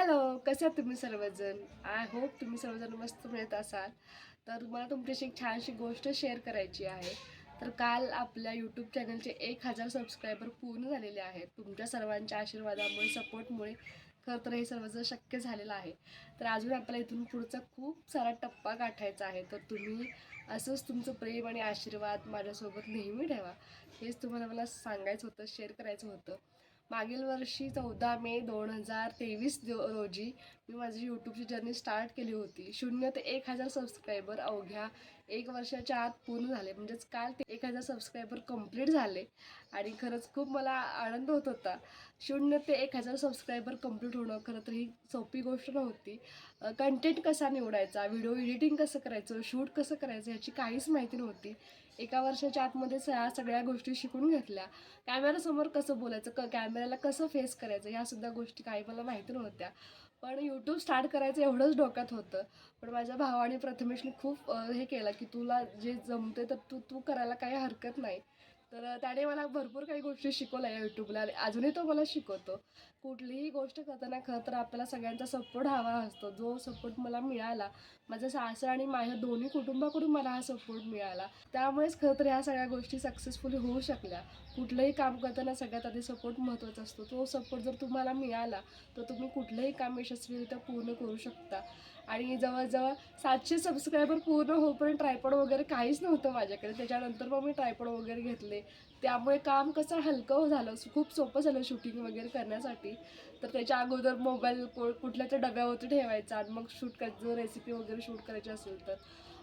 Hello कसे आहात तुम्ही सर्वजण? आय होप तुम्ही सर्वजण मस्त मिळत असाल. तर मला तुमच्याशी एक छानशी गोष्ट शेअर करायची आहे. तर काल आपल्या यूट्यूब चॅनलचे एक हजार सबस्क्रायबर पूर्ण झालेले आहेत. तुमच्या सर्वांच्या आशीर्वादामुळे सपोर्टमुळे खरं तर हे सर्वजण शक्य झालेलं आहे. तर अजून आपल्याला इथून पुढचा खूप सारा टप्पा गाठायचा आहे. तर तुम्ही असंच तुमचं प्रेम आणि आशीर्वाद माझ्यासोबत नेहमी ठेवा. हेच तुम्हाला मला सांगायचं होतं शेअर करायचं होतं. मागील वर्षी चौदा मे दोन हजार तेवीस रोजी मी माझी यूट्यूबची जर्नी स्टार्ट केली होती. शून्य ते एक हजार सबस्क्रायबर अवघ्या एक वर्षाच्या आत पूर्ण झाले. म्हणजेच काल ते एक हजार सबस्क्रायबर कंप्लीट झाले. आणि खरंच खूप मला आनंद होत होता. शून्य ते एक हजार सबस्क्रायबर कंप्लीट होणं खरं तर ही सोपी गोष्ट नव्हती. कंटेंट कसा निवडायचा व्हिडिओ एडिटिंग कसं करायचं शूट कसं करायचं ह्याची काहीच माहिती नव्हती. एका वर्षाच्या आतमध्ये या सगळ्या गोष्टी शिकून घेतल्या. कॅमेरासमोर कसं बोलायचं क कॅमेऱ्याला कसं फेस करायचं ह्या सुद्धा गोष्टी काही मला माहिती नव्हत्या. पण यूट्यूब स्टार्ट करायचं एवढंच डोक्यात होतं. पण माझ्या भावाने प्रथमेशने खूप हे केलं की तुला जे जमते तर तू तू करायला काही हरकत नाही. तर त्याने मला भरपूर काही गोष्टी शिकवल्या या यूट्यूबला अजूनही तो मला शिकवतो. कुठलीही गोष्ट करताना खरं तर आपल्याला सगळ्यांचा सपोर्ट हवा असतो. जो सपोर्ट मला मिळाला माझं सासर आणि माझ्या दोन्ही कुटुंबाकडून मला हा सपोर्ट मिळाला. त्यामुळेच खरं तर ह्या सगळ्या गोष्टी सक्सेसफुली होऊ शकल्या. कुठलंही काम करताना सगळ्यात आधी सपोर्ट महत्त्वाचा असतो. तो सपोर्ट जर तुम्हाला मिळाला तर तुम्ही कुठलंही काम यशस्वीरित्या पूर्ण करू शकता. आणि जवळजवळ सातशे सबस्क्रायबर पूर्ण होईपर्यंत ट्रायपॉड वगैरे काहीच नव्हतं माझ्याकडे. त्याच्यानंतर मग मी ट्रायपॉड वगैरे घेतले. त्यामुळे काम कसं हलकं झालं खूप सोपं झालं शूटिंग वगैरे करण्यासाठी. तर त्याच्या अगोदर मोबाईल को कुठल्याच्या डब्यावरती ठेवायचा आणि मग शूट करायचं रेसिपी वगैरे शूट करायची असेल तर.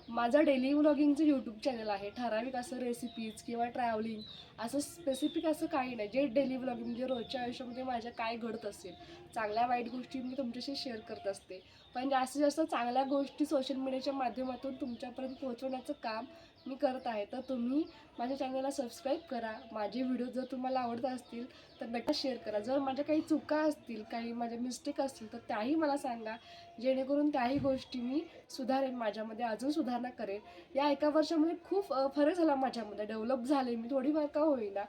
माझा डेली व्लॉगिंगचं यूट्यूब चॅनल आहे ठराविक असं रेसिपीज किंवा ट्रॅव्हलिंग असं स्पेसिफिक असं काही नाही. जे डेली व्लॉगिंग म्हणजे रोजच्या आयुष्यामध्ये माझ्या काय घडत असेल चांगल्या वाईट गोष्टी मी तुमच्याशी शेअर करत असते. पण जास्तीत जास्त चांगल्या गोष्टी सोशल मीडियाच्या माध्यमातून तुमच्यापर्यंत पोहोचवण्याचं काम मी करत आहे तर तुम्ही माझ्या चॅनलला सबस्क्राईब करा. माझे व्हिडिओ जर तुम्हाला आवडत असतील तर नक्की शेअर करा. जर माझ्या काही चुका असतील काही माझ्या मिस्टेक असतील तर त्याही मला सांगा. जेणेकरून त्याही गोष्टी मी सुधारेन माझ्यामध्ये अजून सुधारणा करेन. या एका वर्षामध्ये खूप फरक झाला माझ्यामध्ये. डेव्हलप झाले मी. थोडीफार का होईना.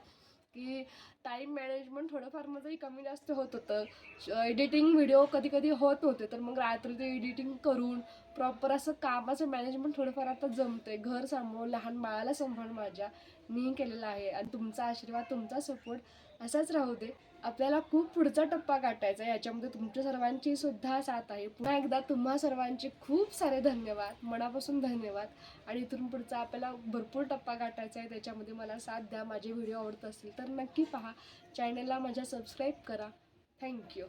की टाईम मॅनेजमेंट थोडंफार माझंही कमी जास्त होत होतं. एडिटिंग व्हिडिओ कधी कधी होत होते तर मग रात्री ते एडिटिंग करून प्रॉपर असं कामाचं मॅनेजमेंट थोडंफार आता जमतंय. घर सांभाळून लहान बाळाला सांभाळून माझ्या मी केलेलं आहे. आणि तुमचा आशीर्वाद तुमचा सपोर्ट असाच राहू दे. आपल्याला खूप पुढचा टप्पा गाठायचा आहे. याच्यामध्ये तुमच्या सर्वांची सुद्धा साथ आहे. पुन्हा एकदा तुम्हा सर्वांचे खूप सारे धन्यवाद. मनापासून धन्यवाद. आणि इथून पुढचा आपल्याला भरपूर टप्पा गाठायचा आहे. त्याच्यामध्ये मला साथ द्या. माझे व्हिडिओ आवडत असतील तर नक्की पहा. चॅनलला माझ्या सबस्क्राईब करा. थँक्यू